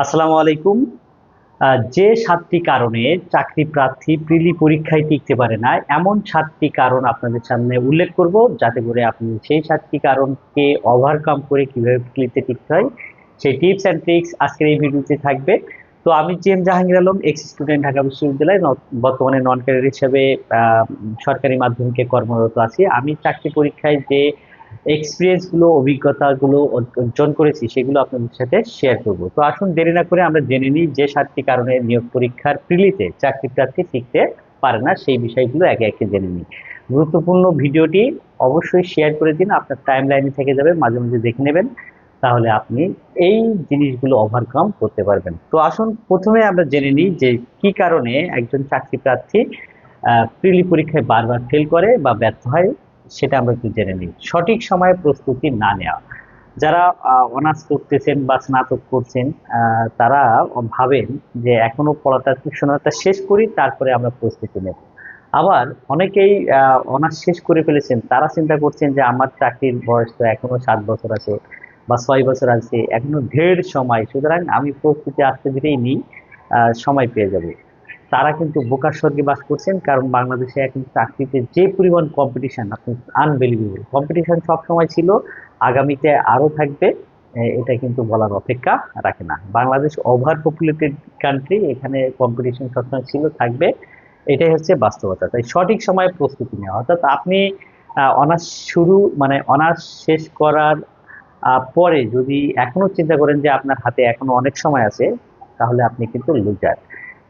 আসসালামু আলাইকুম। যে সাতটি কারণে চাকরি প্রার্থী প্রিলি পরীক্ষায় টিকতে পারে না, এমন সাতটি কারণ আপনাদের সামনে উল্লেখ করব যাতে করে আপনি সেই সাতটি কারণকে ওভারকাম করে কীভাবে প্রিলিতে টিকতে হয়, সেই টিপস অ্যান্ড ট্রিক্স আজকের এই ভিডিওতে থাকবে। তো আমি G M Jahangir Alam ex student Dhaka বিশ্ববিদ্যালয়ে বর্তমানে নন ক্যারিয়ার হিসেবে সরকারি মাধ্যমিকে কর্মরত আছি। আমি চাকরি পরীক্ষায় যে এক্সপিরিয়েন্সগুলো অভিজ্ঞতাগুলো অর্জ- অর্জন করেছি, সেগুলো আপনাদের সাথে শেয়ার করব। তো আসুন দেরি না করে আমরা জেনে নিই যে সাতটি কারণে নিয়োগ পরীক্ষার প্রিলিতে চাকরি প্রার্থী টিকতে পারে না, সেই বিষয়গুলো একে একে জেনে নিই। গুরুত্বপূর্ণ ভিডিওটি অবশ্যই শেয়ার করে দিন, আপনার টাইম লাইনে থেকে যাবে, মাঝে মাঝে দেখে নেবেন, তাহলে আপনি এই জিনিসগুলো ওভারকাম করতে পারবেন। তো আসুন প্রথমে আমরা জেনে নিই যে কি কারণে একজন চাকরি প্রার্থী প্রিলি পরীক্ষায় বারবার ফেল করে বা ব্যর্থ হয়। সেটা আমরা একটু জেনে নিই। সঠিক সময়ে প্রস্তুতি না নেওয়া। যারা অনার্স করতেছেন বা স্নাতক করছেন তারা ভাবেন যে এখনও পড়াটা শেষ করি, তারপরে আমরা প্রস্তুতি নেব। আবার অনেকেই অনার্স শেষ করে ফেলেছেন, তারা চিন্তা করছেন যে আমার চাকরির বয়স তো এখনও সাত বছর আছে বা ছয় বছর আছে, এখনও ঢের সময়, সুতরাং আমি প্রস্তুতি আস্তে ধীরেই নিই সময় পেয়ে যাব। তারা কিন্তু বোকার স্বর্গে বাস করছেন, কারণ বাংলাদেশে এখন চাকরিতে যে পরিমাণ কম্পিটিশন আপনি আনবিলিভেবল কম্পিটিশন সবসময় ছিল, আগামীতে আরও থাকবে এটা কিন্তু বলার অপেক্ষা রাখে না। বাংলাদেশ ওভার পপুলেটেড কান্ট্রি এখানে কম্পিটিশন সবসময় ছিল, থাকবে। এটাই হচ্ছে বাস্তবতা। তাই সঠিক সময়ে প্রস্তুতি নেওয়া। অর্থাৎ আপনি অনার্স শুরু মানে অনার্স শেষ করার পরে যদি এখনও চিন্তা করেন যে আপনার হাতে এখনও অনেক সময় আছে, তাহলে আপনি কিন্তু লুজার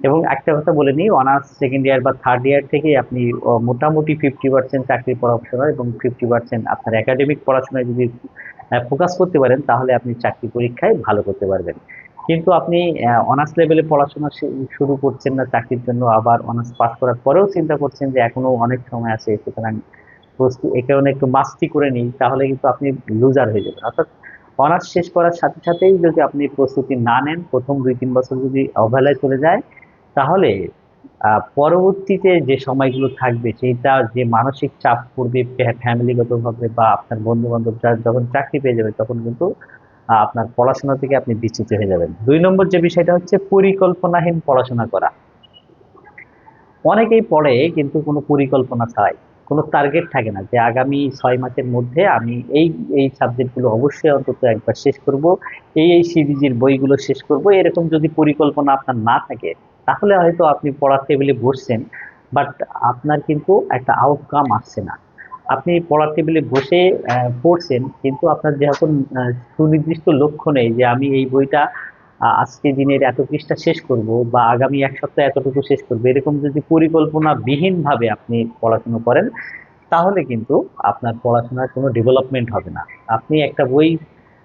এবং একটা কথা বলে নিই অনার্স সেকেন্ড ইয়ার বা থার্ড ইয়ার থেকে আপনি মোটামুটি ফিফটি পার্সেন্ট চাকরি পড়াশোনা এবং ফিফটি পার্সেন্ট আপনার একাডেমিক পড়াশোনায় যদি ফোকাস করতে পারেন, তাহলে আপনি চাকরি পরীক্ষায় ভালো করতে পারবেন। কিন্তু আপনি অনার্স লেভেলে পড়াশোনা শুরু করছেন না চাকরির জন্য, আবার অনার্স পাস করার পরেও চিন্তা করছেন যে এখনও অনেক সময় আছে, সুতরাং প্রস্তুত, এ কারণে একটু মাস্তি করে নিই, তাহলে কিন্তু আপনি লুজার হয়ে যাবেন। অর্থাৎ অনার্স শেষ করার সাথে সাথেই যদি আপনি প্রস্তুতি না নেন, প্রথম দুই তিন বছর যদি অবহেলায় চলে যায় তাহলে পরবর্তীতে যে সময়গুলো থাকবে, সেইটা যে মানসিক চাপ পড়বে ফ্যামিলিগতভাবে বা আপনার বন্ধু বান্ধব যখন চাকরি পেয়ে যাবে, তখন কিন্তু আপনার পড়াশোনা থেকে আপনি বিচ্যুত হয়ে যাবেন। দুই নম্বর যে বিষয়টা হচ্ছে পরিকল্পনাহীন পড়াশোনা করা। অনেকেই পড়ে, কিন্তু কোনো পরিকল্পনা ছাড়াই, কোনো টার্গেট থাকে না যে আগামী ছয় মাসের মধ্যে আমি এই এই সাবজেক্টগুলো অবশ্যই অন্তত একবার শেষ করব, এই এই সিরিজের বইগুলো শেষ করব, এরকম যদি পরিকল্পনা আপনার না থাকে তাহলে হয়তো আপনি পড়ার টেবিলে বসছেন বাট আপনার কিন্তু একটা আউটকাম আসছে না। আপনি পড়ার টেবিলে বসে পড়ছেন, কিন্তু আপনার যখন সুনির্দিষ্ট লক্ষ্য নেই যে আমি এই বইটা আজকে দিনের এত পৃষ্ঠা শেষ করব বা আগামী এক সপ্তাহে এতটুকু শেষ করব। এরকম যদি পরিকল্পনা বিহীনভাবে আপনি পড়াশোনা করেন, তাহলে কিন্তু আপনার পড়াশোনার কোনো ডেভেলপমেন্ট হবে না। আপনি একটা বই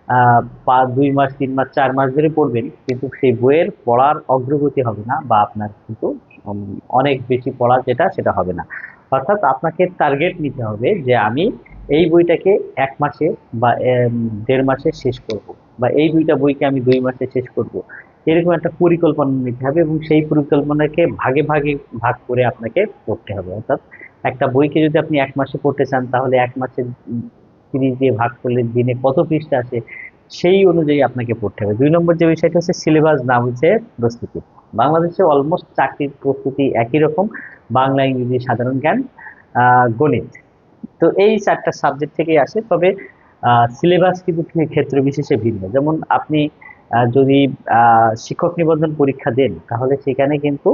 আহ, পা দুই মাস তিন মাস চার মাস ধরে পড়বেন কিন্তু সেই বইয়ের পড়ার অগ্রগতি হবে না বা আপনার কিন্তু অনেক বেশি পড়া যেটা সেটা হবে না। অর্থাৎ আপনাকে টার্গেট নিতে হবে যে আমি এই বইটাকে এক মাসে বা দেড় মাসে শেষ করব বা এই দুইটা বইকে আমি দুই মাসে শেষ করব। এরকম একটা পরিকল্পনা নিতে হবে এবং সেই পরিকল্পনাকে ভাগে ভাগে ভাগ করে আপনাকে পড়তে হবে। অর্থাৎ একটা বইকে যদি আপনি এক মাসে পড়তে চান তাহলে এক মাসের সিরিজ দিয়ে ভাগ করলে দিনে কত পৃষ্ঠা আছে সেই অনুযায়ী আপনাকে পড়তে হবে। দুই নম্বর যে বিষয়টা হচ্ছে সিলেবাস না হচ্ছে প্রস্তুতি। বাংলাদেশে অলমোস্ট চাকরির প্রস্তুতি একই রকম, বাংলা, ইংরেজি, সাধারণ জ্ঞান গণিত। তো এই চারটা সাবজেক্ট থেকেই আসে, তবে সিলেবাস কিন্তু ক্ষেত্র বিশেষে ভিন্ন? যেমন আপনি যদি শিক্ষক নিবন্ধন পরীক্ষা দেন, তাহলে সেখানে কিন্তু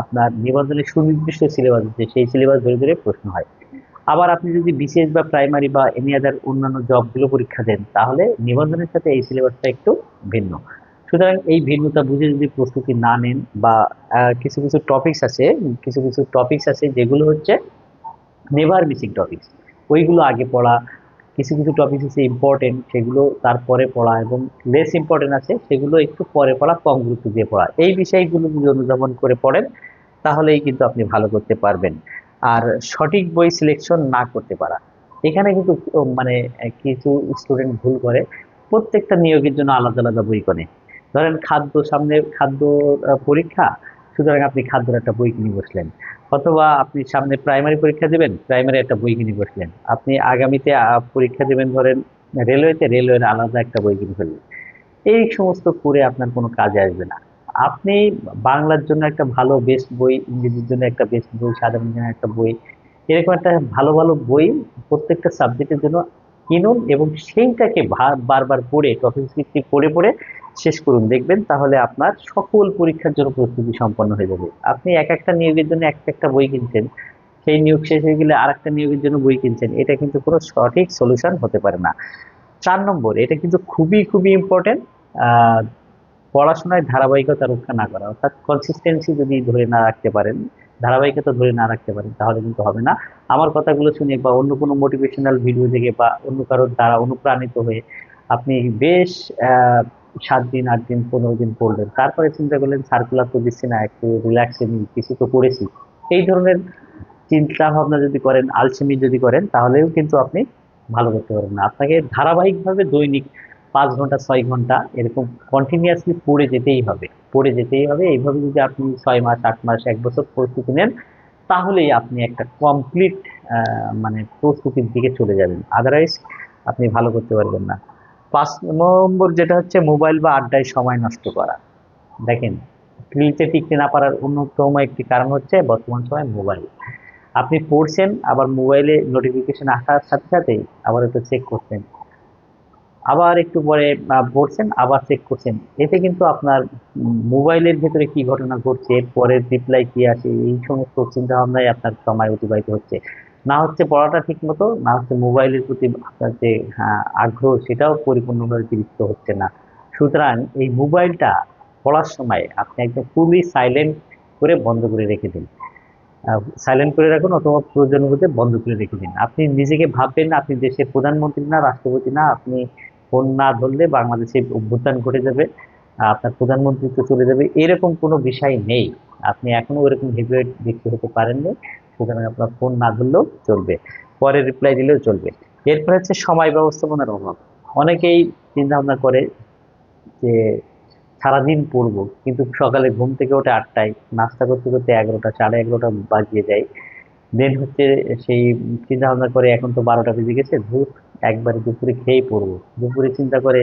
আপনার নিবন্ধনের সুনির্দিষ্ট সিলেবাস আছে সেই সিলেবাস ধরে ধরে প্রশ্ন হয়। আবার আপনি যদি বিশেষ বা প্রাইমারি বা এনি আদার অন্যান্য জবগুলো পরীক্ষা দেন, তাহলে নিবন্ধনের সাথে এই সিলেবাসটা একটু ভিন্ন। সুতরাং এই ভিন্নতা বুঝে যদি প্রস্তুতি না নেন বা কিছু কিছু টপিকস আছে, কিছু কিছু টপিকস আছে যেগুলো হচ্ছে নেভার মিসিং টপিকস ওইগুলো আগে পড়া, কিছু কিছু টপিক আছে ইম্পর্টেন্ট সেগুলো তারপরে পড়া এবং লেস ইম্পর্টেন্ট আছে, সেগুলো একটু পরে পড়া, কম গুরুত্ব দিয়ে পড়া। এই বিষয়গুলো যদি অনুধাবন করে পড়েন, তাহলেই কিন্তু আপনি ভালো করতে পারবেন। আর সঠিক বই সিলেকশন না করতে পারা। এখানে কিন্তু মানে কিছু স্টুডেন্ট ভুল করে। প্রত্যেকটা নিয়োগের জন্য আলাদা আলাদা বই করে। ধরেন খাদ্য, সামনে খাদ্য পরীক্ষা, সুতরাং আপনি খাদ্যের একটা বই কিনে বসলেন। অথবা আপনি সামনে প্রাইমারি পরীক্ষা দেবেন প্রাইমারি একটা বই কিনে বসলেন। আপনি আগামীতে পরীক্ষা দেবেন ধরেন রেলওয়েতে রেলওয়ের আলাদা একটা বই কিনে ফেললেন। এই সমস্ত করে আপনার কোনো কাজে আসবে না। আপনি বাংলার জন্য একটা ভালো বেস্ট বই, ইংরেজির জন্য একটা বেস্ট বই সাধারণ জন্য একটা বই, এরকম একটা ভালো ভালো বই প্রত্যেকটা সাবজেক্টের জন্য কিনুন এবং সেইটাকে বারবার পড়ে টপিক ভিত্তিক পড়ে পড়ে শেষ করুন। দেখবেন তাহলে আপনার সকল পরীক্ষার জন্য প্রস্তুতি সম্পন্ন হয়ে যাবে। আপনি এক একটা নিয়োগের জন্য এক একটা বই কিনছেন, সেই নিয়োগ শেষ হয়ে গেলে আর একটা নিয়োগের জন্য বই কিনছেন, এটা কিন্তু কোনো সঠিক সলিউশন হতে পারে না। চার নম্বর, এটা কিন্তু খুবই খুবই ইম্পর্টেন্ট পড়াশোনায় ধারাবাহিকতা রক্ষা না করা, অর্থাৎ কনসিস্টেন্সি যদি ধরে না রাখতে পারেন, ধারাবাহিকতা ধরে না রাখতে পারেন, তাহলে কিন্তু হবে না। আমার কথাগুলো শুনে বা অন্য কোনো মোটিভেশনাল ভিডিও দেখে বা অন্য কারোর দ্বারা অনুপ্রাণিত হয়ে আপনি বেশ সাত দিন, আট দিন, পনেরো দিন পড়লেন, তারপরে চিন্তা করলেন সার্কুলার তো দিচ্ছি না একটু রিল্যাক্সে নিই, কিছু তো করেছি। এই ধরনের চিন্তা ভাবনা যদি করেন আলসেমি যদি করেন, তাহলেও কিন্তু আপনি ভালো করতে পারবেন না। আপনাকে ধারাবাহিকভাবে দৈনিক পাঁচ ঘণ্টা, ছয় ঘণ্টা এরকম কন্টিনিউয়াসলি পড়ে যেতেই হবে। পড়ে যেতেই হবে। এইভাবে যদি আপনি ছয় মাস, আট মাস, এক বছর প্রস্তুতি নেন, তাহলেই আপনি একটা কমপ্লিট মানে প্রস্তুতির দিকে চলে যাবেন। আদারওয়াইজ আপনি ভালো করতে পারবেন না। পাঁচ নম্বর যেটা হচ্ছে মোবাইল বা আড্ডায় সময় নষ্ট করা। দেখেন ক্লিতে টিকতে না পারার অন্যতম একটি কারণ হচ্ছে বর্তমান সময় মোবাইল আপনি পড়ছেন, আবার মোবাইলে নোটিফিকেশন আসার সাথে সাথেই আবার একটু চেক করছেন। আবার একটু পরে পড়ছেন আবার চেক করছেন। এতে কিন্তু আপনার মোবাইলের ভেতরে কি ঘটনা ঘটছে, পরের রিপ্লাই কি আসে, এই সমস্ত চিন্তা ভাবনায় আপনার সময় অতিবাহিত হচ্ছে। না হচ্ছে পড়াটা ঠিক মতো না হচ্ছে মোবাইলের প্রতি আপনার যে আগ্রহ, সেটাও পরিপূর্ণভাবে তৃপ্ত হচ্ছে না। সুতরাং এই মোবাইলটা পড়ার সময় আপনি একদম ফুলি সাইলেন্ট করে বন্ধ করে রেখে দিন। সাইলেন্ট করে রাখুন অথবা প্রয়োজন বন্ধ করে রেখে দিন। আপনি নিজেকে ভাববেন আপনি দেশের প্রধানমন্ত্রী না, রাষ্ট্রপতি না, আপনি ফোন না ধরলে বাংলাদেশে অভ্যুত্থান ঘটে যাবে, আপনার প্রধানমন্ত্রী তো চলে যাবে, এরকম কোনো বিষয় নেই। আপনি এখনও ওরকম হেভিওয়েট ব্যক্তি হতে পারেননি, সুতরাং আপনার ফোন না ধরলেও চলবে, পরে রিপ্লাই দিলেও চলবে। এরপর হচ্ছে সময় ব্যবস্থাপনার অভাব। অনেকেই চিন্তা ভাবনা করে যে সারাদিন পড়ব, কিন্তু সকালে ঘুম থেকে ওঠে আটটায়, নাস্তা করতে করতে এগারোটা, সাড়ে এগারোটা বাজিয়ে যায়। দেন হচ্ছে সেই চিন্তা ভাবনা করে এখন তো বারোটা বেজে গেছে ধূপ একবারে দুপুরে খেয়েই পড়ব। দুপুরে চিন্তা করে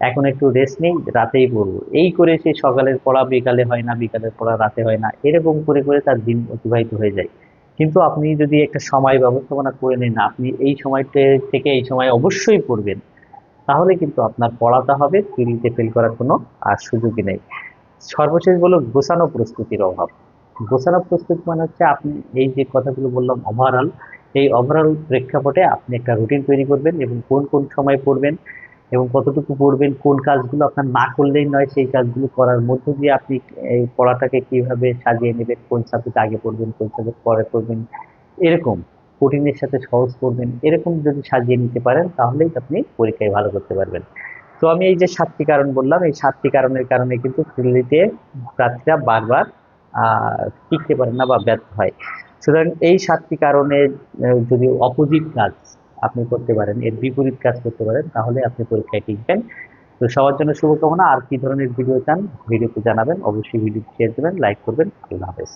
এখন একটু রেস্ট নেই, রাতেই পড়ব। এই করে সে সকালের পড়া বিকালে হয় না, বিকালের পড়া রাতে হয় না, এরকম করে করে তার দিন অতিবাহিত হয়ে যায়। কিন্তু আপনি যদি একটা সময় ব্যবস্থাপনা করে নেন, আপনি এই সময়টা থেকে এই সময় অবশ্যই পড়বেন। তাহলে কিন্তু আপনার পড়াতে হবে থিওরিতে ফেল করার কোনো আর সুযোগই নেই। সর্বশেষ বলো, গোছানো প্রস্তুতির অভাব। গোছানো প্রস্তুতি মানে হচ্ছে আপনি এই যে কথাগুলো বললাম ওভারঅল এই ওভারঅল প্রেক্ষাপটে আপনি একটা রুটিন তৈরি করবেন এবং কোন কোন সময় পড়বেন এবং কতটুকু পড়বেন, কোন কাজগুলো আপনার না করলেই নয়, সেই কাজগুলো করার মধ্য দিয়ে আপনি এই পড়াটাকে কীভাবে সাজিয়ে নেবেন, কোন সাবজেক্ট আগে পড়বেন, কোন সাবজেক্ট পরে পড়বেন, এরকম কঠিনের সাথে সহজ করবেন, এরকম যদি সাজিয়ে নিতে পারেন তাহলেই আপনি পরীক্ষায় ভালো করতে পারবেন। তো আমি এই যে সাতটি কারণ বললাম, এই সাতটি কারণের কারণে কিন্তু প্রার্থীরা বারবার টিকতে পারে না বা ব্যর্থ হয়। সুতরাং এই সাতটি কারণে যদি অপোজিট কাজ আপনি করতে পারেন, এর বিপরীত কাজ করতে পারেন, তাহলে আপনি পরীক্ষায় টিকবেন। তো সবার জন্য শুভকামনা। আর কি ধরনের ভিডিও চান ভিডিওতে জানাবেন। অবশ্যই ভিডিও শেয়ার দেবেন লাইক করবেন। আল্লাহ হাফেজ।